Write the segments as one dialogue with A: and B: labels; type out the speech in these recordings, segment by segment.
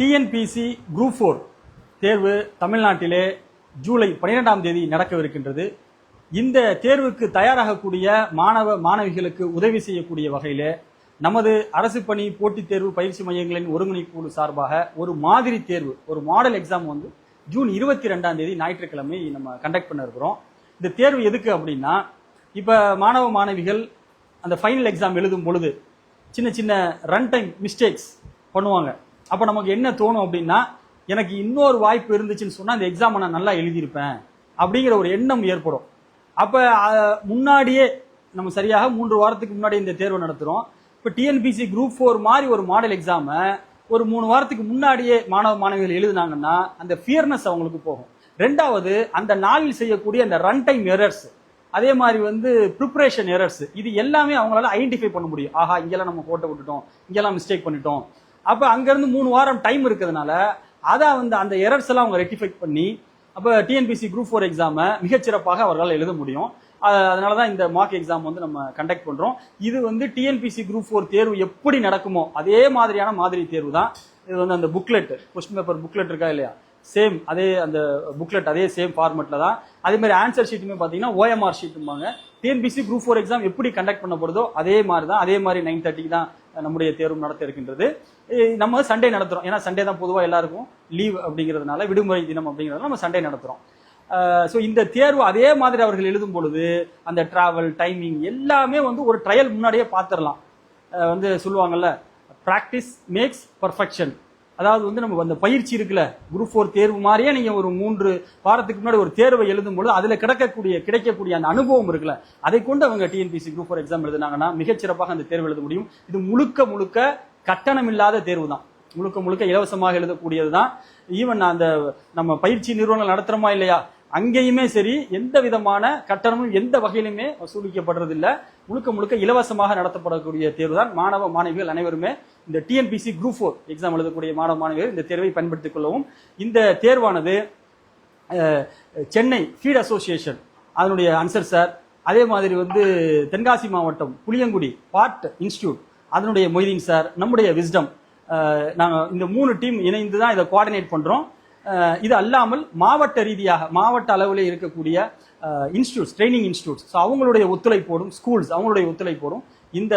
A: TNPSC group four தேர்வு தமிழ்நாட்டிலே ஜூலை பன்னிரெண்டாம் தேதி நடக்கவிருக்கின்றது. இந்த தேர்வுக்கு தயாராகக்கூடிய மாணவ மாணவிகளுக்கு உதவி செய்யக்கூடிய வகையிலே நமது அரசு பணி போட்டித் தேர்வு பயிற்சி மையங்களின் ஒருங்கிணைப்பு குழு சார்பாக ஒரு மாதிரி தேர்வு ஒரு மாடல் எக்ஸாம் வந்து ஜூன் இருபத்தி ரெண்டாம் தேதி ஞாயிற்றுக்கிழமை நம்ம கண்டக்ட் பண்ண இருக்கிறோம். இந்த தேர்வு எதுக்கு அப்படின்னா இப்போ மாணவ மாணவிகள் அந்த ஃபைனல் எக்ஸாம் எழுதும் பொழுது சின்ன சின்ன ரன் டைம் மிஸ்டேக்ஸ் பண்ணுவாங்க. அப்போ நமக்கு என்ன தோணும் அப்படின்னா எனக்கு இன்னொரு வாய்ப்பு இருந்துச்சுன்னு சொன்னால் அந்த எக்ஸாமை நான் நல்லா எழுதியிருப்பேன் அப்படிங்கிற ஒரு எண்ணம் ஏற்படும். அப்போ முன்னாடியே நம்ம சரியாக மூன்று வாரத்துக்கு முன்னாடி இந்த தேர்வு நடத்துகிறோம் இப்போ டிஎன்பிசி குரூப் ஃபோர் மாதிரி ஒரு மாடல் எக்ஸாமை ஒரு மூணு வாரத்துக்கு முன்னாடியே மாணவ மாணவிகள் எழுதுனாங்கன்னா அந்த ஃபியர்னஸ் அவங்களுக்கு போகும். ரெண்டாவது அந்த நாளில் செய்யக்கூடிய அந்த ரன் டைம் எரர்ஸ் அதே மாதிரி வந்து ப்ரிப்பரேஷன் எரர்ஸ் இது எல்லாமே அவங்களால ஐடென்டிஃபை பண்ண முடியும். ஆஹா இங்கெல்லாம் நம்ம கோட்டை விட்டுட்டோம் இங்கெல்லாம் மிஸ்டேக் பண்ணிட்டோம். அப்போ அங்கேருந்து மூணு வாரம் டைம் இருக்கிறதுனால அதை வந்து அந்த எரர்ஸ் எல்லாம் அவங்க ரெக்டிஃபை பண்ணி அப்போ டிஎன்பிசி குரூப் ஃபோர் எக்ஸாமை மிகச்சிறப்பாக அவர்களால் எழுத முடியும். அதனால தான் இந்த மார்க் எக்ஸாம் வந்து நம்ம கண்டக்ட் பண்ணுறோம் இது வந்து டிஎன்பிசி குரூப் ஃபோர் தேர்வு எப்படி நடக்குமோ அதே மாதிரியான மாதிரி தேர்வு தான். இது வந்து அந்த புக்லெட் கொஸ்டின் பேப்பர் புக்லெட் இருக்கா இல்லையா? சேம் அதே அந்த புக்லெட் அதே சேம் ஃபார்மெட்டில் தான். அதே மாதிரி ஆன்சர் ஷீட்டுமே பார்த்தீங்கன்னா ஓஎம்ஆர் ஷீட்டும்பாங்க டிஎன்பிசி குரூப் ஃபோர் எக்ஸாம் எப்படி கண்டக்ட் பண்ணப்படுதோ அதே மாதிரி தான். அதே மாதிரி நைன் தேர்ட்டிக்கு தான் நம்முடைய தேர்வும் நடத்த இருக்கின்றது. நம்ம சண்டே நடத்துகிறோம் ஏன்னா சண்டே தான் பொதுவாக எல்லாருக்கும் லீவ் அப்படிங்கிறதுனால விடுமுறை தினம் அப்படிங்கிறதுனால நம்ம சண்டே நடத்துகிறோம் ஸோ இந்த தேர்வு அதே மாதிரி அவர்கள் எழுதும் பொழுது அந்த டிராவல் டைமிங் எல்லாமே வந்து ஒரு ட்ரையல் முன்னாடியே பார்த்துடலாம் வந்து சொல்லுவாங்கல்ல ப்ராக்டிஸ் மேக்ஸ் பர்ஃபெக்ஷன் அதாவது வந்து நம்ம அந்த பயிற்சி இருக்குல்ல குரூப் ஃபோர் தேர்வு மாதிரியே நீங்கள் ஒரு மூன்று வாரத்துக்கு முன்னாடி ஒரு தேர்வை எழுதும் பொழுது அதில் கிடைக்கக்கூடிய கிடைக்கக்கூடிய அந்த அனுபவம் இருக்குல்ல அதை கொண்டு அவங்க டிஎன்பிசி குரூப் ஃபோர் எக்ஸாம் எழுதுனாங்கன்னா மிகச்சிறப்பாக அந்த தேர்வு எழுத முடியும். இது முழுக்க முழுக்க கட்டணம் இல்லாத தேர்வு தான். முழுக்க முழுக்க இலவசமாக எழுதக்கூடியது தான் ஈவன் அந்த நம்ம பயிற்சி நிறுவனம் நடத்துறோமா இல்லையா? அங்கேயுமே சரி எந்த விதமான கட்டணமும் எந்த வகையிலுமே வசூலிக்கப்படுறதில்ல. முழுக்க முழுக்க இலவசமாக நடத்தப்படக்கூடிய தேர்வு தான் மாணவ மாணவிகள் அனைவருமே இந்த டிஎன்பிசி குரூப் ஃபோர் எக்ஸாம் எழுதக்கூடிய மாணவ மாணவிகள் இந்த தேர்வை பயன்படுத்திக் கொள்ளவும். இந்த தேர்வானது சென்னை ஃபீட் அசோசியேஷன் அதனுடைய அன்சர் சார் அதே மாதிரி வந்து தென்காசி மாவட்டம் புளியங்குடி பார்ட் இன்ஸ்டியூட் அதனுடைய மொய்தீன் சார் நம்முடைய விஸ்டம் நாங்கள் இந்த மூணு டீம் இணைந்து தான் இதை கோஆர்டினேட் பண்ணுறோம் இது அல்லாமல் மாவட்ட ரீதியாக மாவட்ட அளவில் இருக்கக்கூடிய இன்ஸ்டியூட்ஸ் ட்ரைனிங் இன்ஸ்டியூட்ஸ் ஸோ அவங்களுடைய ஒத்துழைப்போடும் ஸ்கூல்ஸ் அவங்களுடைய ஒத்துழைப்போடும் இந்த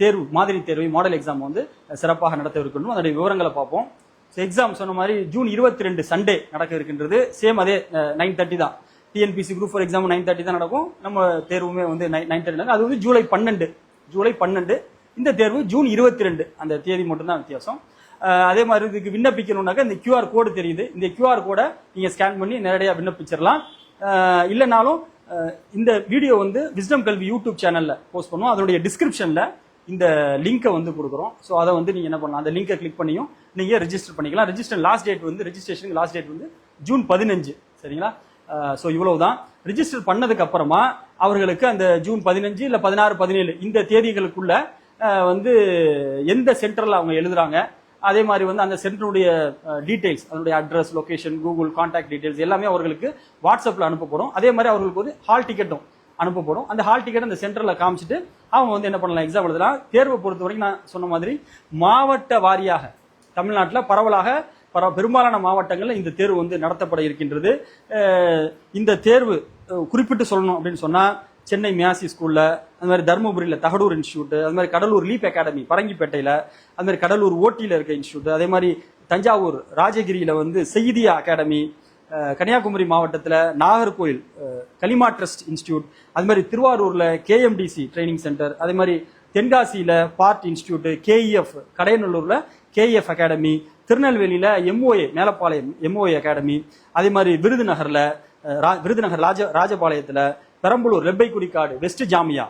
A: தேர்வு மாதிரி தேர்வை மாடல் எக்ஸாம் வந்து சிறப்பாக நடத்த இருக்கணும் அதனுடைய விவரங்களை பார்ப்போம். ஸோ எக்ஸாம் சொன்ன மாதிரி ஜூன் இருபத்தி ரெண்டு சண்டே நடக்க இருக்கின்றது. சேம் அதே நைன் தேர்ட்டி தான். TNPSC group four exam nine thirty தான் நடக்கும். நம்ம தேர்வுமே வந்து நைன் தேர்ட்டி அது வந்து ஜூலை பன்னெண்டு. ஜூலை பன்னெண்டு. இந்த தேர்வு ஜூன் இருபத்தி ரெண்டு அந்த தேதி மட்டும்தான் வித்தியாசம். அதே மாதிரி இதுக்கு விண்ணப்பிக்கணும்னாக்கா இந்த கியூஆர் கோடு தெரியுது. இந்த கியூஆர் கோடை நீங்கள் ஸ்கேன் பண்ணி நேரடியாக விண்ணப்பிச்சிடலாம் இல்லைனாலும் இந்த வீடியோ வந்து விஸ்டம் கல்வி யூடியூப் சேனலில் போஸ்ட் பண்ணுவோம் அதனுடைய டிஸ்கிரிப்ஷனில் இந்த லிங்கை வந்து கொடுக்குறோம். ஸோ அதை வந்து நீங்கள் என்ன பண்ணலாம்? அந்த லிங்கை கிளிக் பண்ணியும் நீங்கள் ரெஜிஸ்டர் பண்ணிக்கலாம். ரெஜிஸ்டர் லாஸ்ட் டேட் வந்து ரெஜிஸ்ட்ரேஷனுக்கு லாஸ்ட் டேட் வந்து ஜூன் பதினஞ்சு. சரிங்களா? ஸோ இவ்வளவு தான் ரிஜிஸ்டர் பண்ணதுக்கு அப்புறமா அவர்களுக்கு அந்த ஜூன் பதினஞ்சு இல்லை பதினாறு பதினேழு இந்த தேதிகளுக்குள்ள வந்து எந்த சென்டரில் அவங்க எழுதுறாங்க? அதே மாதிரி வந்து அந்த சென்டருடைய டீடைல்ஸ் அதனுடைய address location Google contact details எல்லாமே அவர்களுக்கு வாட்ஸ்அப்பில் அனுப்பப்படும். அதே மாதிரி அவர்களுக்கு ஒரு ஹால் டிக்கெட்டும் அனுப்பப்படும். அந்த ஹால் டிக்கெட் அந்த சென்டரில் காமிச்சிட்டு அவங்க வந்து என்ன பண்ணலாம் எக்ஸாம் எழுதலாம். தேர்வை பொறுத்த வரைக்கும் நான் சொன்ன மாதிரி மாவட்ட வாரியாக தமிழ்நாட்டில் பரவலாக பர பெரும்பாலான மாவட்டங்களில் இந்த தேர்வு வந்து நடத்தப்பட இருக்கின்றது. இந்த தேர்வு குறிப்பிட்டு சொல்லணும் அப்படின்னு சொன்னால் சென்னை மியாசி ஸ்கூலில் அது மாதிரி தருமபுரியில் தகடூர் இன்ஸ்டியூட் அது மாதிரி கடலூர் லீப் அகாடமி பரங்கிப்பேட்டையில் அது மாதிரி கடலூர் ஓட்டியில் இருக்க இன்ஸ்டியூட் அதே மாதிரி தஞ்சாவூர் ராஜகிரியில் வந்து செய்தியா அகாடமி கன்னியாகுமரி மாவட்டத்தில் நாகர்கோயில் களிமா கலிமா ட்ரஸ்ட் இன்ஸ்டியூட் அது மாதிரி திருவாரூரில் கேஎம்டிசி ட்ரைனிங் சென்டர் அதே மாதிரி தென்காசியில் பார்ட் இன்ஸ்டியூட்டு கேஇஎஃப் கடையநல்லூரில் கேஇஎஃப் அகாடமி திருநெல்வேலியில் M O A Melapalayam M O A academy அதே மாதிரி விருதுநகரில் ரா- விருதுநகர் ராஜ ராஜபாளையத்தில் பெரம்பலூர் ரெப்பைக்குடிக்காடு வெஸ்ட் ஜாமியா.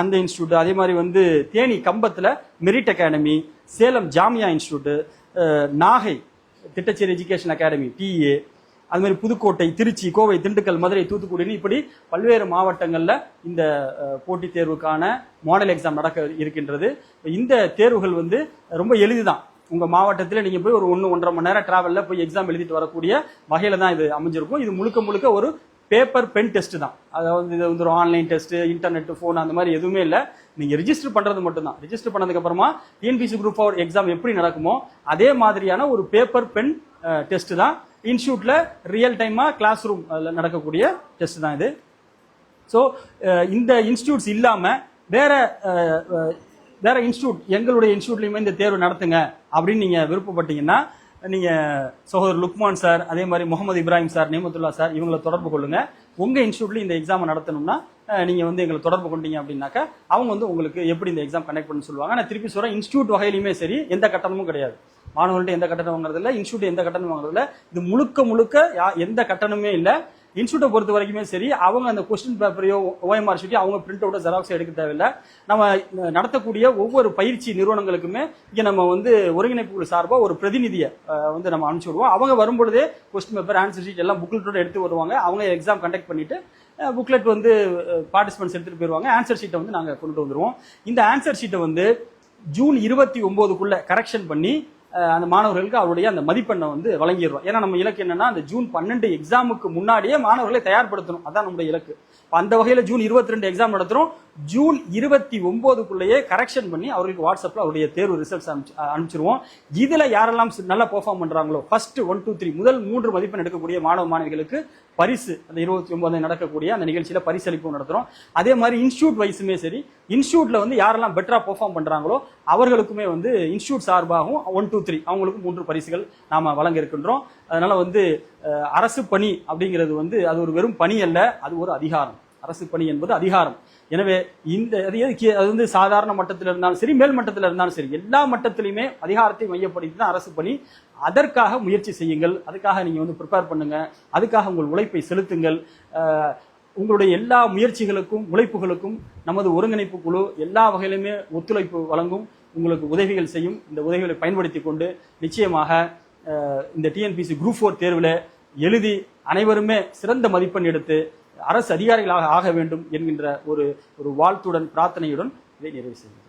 A: அந்த இன்ஸ்டியூட் அதே மாதிரி வந்து தேனி கம்பத்தில் merit academy Salem Jamia institute Nagai Thittacheri education academy DA அது மாதிரி புதுக்கோட்டை திருச்சி கோவை திண்டுக்கல் மதுரை தூத்துக்குடின்னு இப்படி பல்வேறு மாவட்டங்களில் இந்த போட்டித் தேர்வுக்கான மாடல் எக்ஸாம் நடக்க இருக்கின்றது. இந்த தேர்வுகள் வந்து ரொம்ப எளிதுதான். உங்கள் மாவட்டத்தில் நீங்கள் போய் ஒரு ஒன்று ஒன்றரை மணி நேரம் ட்ராவலில் போய் எக்ஸாம் எழுதிட்டு வரக்கூடிய வகையில் தான் இது அமைஞ்சிருக்கும். இது முழுக்க முழுக்க ஒரு பேப்பர் பென் டெஸ்ட் தான். அதாவது இது வந்து ஒரு ஆன்லைன் டெஸ்ட் இன்டர்நெட் ஃபோன் அந்த மாதிரி எதுவுமே இல்லை. நீங்க ரிஜிஸ்டர் பண்றது மட்டும்தான். ரிஜிஸ்டர் பண்ணதுக்கு அப்புறமா டிஎன்பிசி குரூப் ஃபோர் எக்ஸாம் எப்படி நடக்குமோ அதே மாதிரியான ஒரு பேப்பர் பென் டெஸ்ட் தான். இன்ஸ்டியூட்ல ரியல் டைமா கிளாஸ் ரூம் நடக்கக்கூடிய டெஸ்ட் தான் இது. ஸோ இந்த இன்ஸ்டியூட்ஸ் இல்லாம வேற வேற இன்ஸ்டியூட் எங்களுடைய இன்ஸ்டியூட்லயுமே இந்த தேர்வு நடத்துங்க அப்படின்னு நீங்க விருப்பப்பட்டீங்கன்னா நீங்கள் சகோதரர் லுக்மான் சார் அதே மாதிரி முகமது இப்ராஹிம் சார் நேமத்துல்லா சார் இவங்களை தொடர்பு கொள்ளுங்க. உங்கள் இன்ஸ்டியூட்லேயும் இந்த எக்ஸாம் நடத்தணும்னா நீங்கள் வந்து எங்களை தொடர்பு கொண்டீங்க அப்படின்னாக்கா அவங்க வந்து உங்களுக்கு எப்படி இந்த எக்ஸாம் கண்டக்ட் பண்ண சொல்லுவாங்க. நான் திருப்பி சொல்கிறேன் இன்ஸ்டியூட் வகையிலுமே சரி எந்த கட்டணமும் கிடையாது. மாணவர்கள்ட்ட எந்த கட்டணம் வாங்குறதில்ல இன்ஸ்டியூட் எந்த கட்டணம் வாங்குறதில்ல இது முழுக்க முழுக்க யா- எந்த கட்டணமே இல்லை. இன்ஸ்டியூட்டை பொறுத்த வரைக்குமே சரி அவங்க அந்த கொஸ்டின் பேப்பரையோ ஓஎம்ஆர் ஷீட்டையோ அவங்க பிரிண்ட் அவுட்டோ ஜெராக்ஸோ எடுக்க தேவையில்லை. நம்ம நடத்தக்கூடிய ஒவ்வொரு பயிற்சி நிறுவனங்களுக்குமே இங்கே நம்ம வந்து ஒருங்கிணைப்பு குழு சார்பாக ஒரு பிரதிநிதியை வந்து நம்ம அனுப்பிச்சு விடுவோம். அவங்க வரும்பொழுதே கொஸ்டின் பேப்பர் ஆன்சர் ஷீட் எல்லாம் புக்லெட்டோட எடுத்து வருவாங்க. அவங்க எக்ஸாம் கண்டக்ட் பண்ணிட்டு புக்லெட் வந்து பார்ட்டிசிபென்ட்ஸ் எடுத்துகிட்டு போயிடுவாங்க ஆன்சர் ஷீட்டை வந்து நாங்கள் கொண்டு வந்துடுவோம் இந்த ஆன்சர் ஷீட்டை வந்து ஜூன் இருபத்தி ஒம்போதுக்குள்ளே கரெக்ஷன் பண்ணி அந்த மாணவர்களுக்கு அவருடைய அந்த மதிப்பெண்ணை வந்து வழங்கிடுறோம். ஏன்னா நம்ம இலக்கு என்னன்னா அந்த ஜூன் பன்னெண்டு எக்ஸாமுக்கு முன்னாடியே மாணவர்களை தயார்படுத்தணும். அதான் நம்முடைய இலக்கு. அந்த வகையில் ஜூன் இருபத்தி ரெண்டு எக்ஸாம் நடத்துறோம். ஜூன் இருபத்தி ஒன்பதுக்குள்ளேயே கரெக்ஷன் பண்ணி அவர்களுக்கு வாட்ஸ்அப்பில் அவருடைய தேர்வு ரிசல்ட்ஸ் அனுப்பிச்சிருவோம். இதில் யாரெல்லாம் நல்லா பெர்ஃபார்ம் பண்ணுறாங்களோ ஃபர்ஸ்ட் ஒன் டூ த்ரீ முதல் மூன்று மதிப்பெண் எடுக்கக்கூடிய மாணவ மாணவிகளுக்கு பரிசு அந்த இருபத்தி ஒன்பதாம் நடக்கக்கூடிய அந்த நிகழ்ச்சியில் பரிசளிப்பு நடத்துகிறோம் அதே மாதிரி இன்ஸ்டியூட் வைஸுமே சரி இன்ஸ்டியூட்டில் வந்து யாரெல்லாம் பெட்டராக பெர்ஃபார்ம் பண்ணுறாங்களோ அவர்களுக்குமே வந்து இன்ஸ்டியூட் சார்பாகவும் ஒன் டூ த்ரீ அவங்களுக்கும் மூன்று பரிசுகள் நாம் வழங்க இருக்கின்றோம். அதனால் வந்து அரசு பணி அப்படிங்கிறது வந்து அது ஒரு வெறும் பணி அல்ல அது ஒரு அதிகாரம். அரசு பணி என்பது அதிகாரம். எனவே இந்த அது அது வந்து சாதாரண மட்டத்தில் இருந்தாலும் சரி மேல் மட்டத்தில் இருந்தாலும் சரி எல்லா மட்டத்திலையுமே அதிகாரத்தை மையப்படுத்தி தான் அரசு பணி. அதற்காக முயற்சி செய்யுங்கள். அதுக்காக நீங்கள் வந்து ப்ரிப்பேர் பண்ணுங்க. அதுக்காக உங்கள் உழைப்பை செலுத்துங்கள். உங்களுடைய எல்லா முயற்சிகளுக்கும் உழைப்புகளுக்கும் நமது ஒருங்கிணைப்பு குழு எல்லா வகையிலுமே ஒத்துழைப்பு வழங்கும் உங்களுக்கு உதவிகள் செய்யும். இந்த உதவிகளை பயன்படுத்தி கொண்டு நிச்சயமாக இந்த டிஎன்பிசி குரூப் ஃபோர் தேர்வில் எழுதி அனைவருமே சிறந்த மதிப்பெண் எடுத்து அரசு அதிகாரிகளாக ஆக வேண்டும் என்கின்ற ஒரு ஒரு வாழ்த்துடன் பிரார்த்தனையுடன் இதை நிறைவு செய்கிறேன்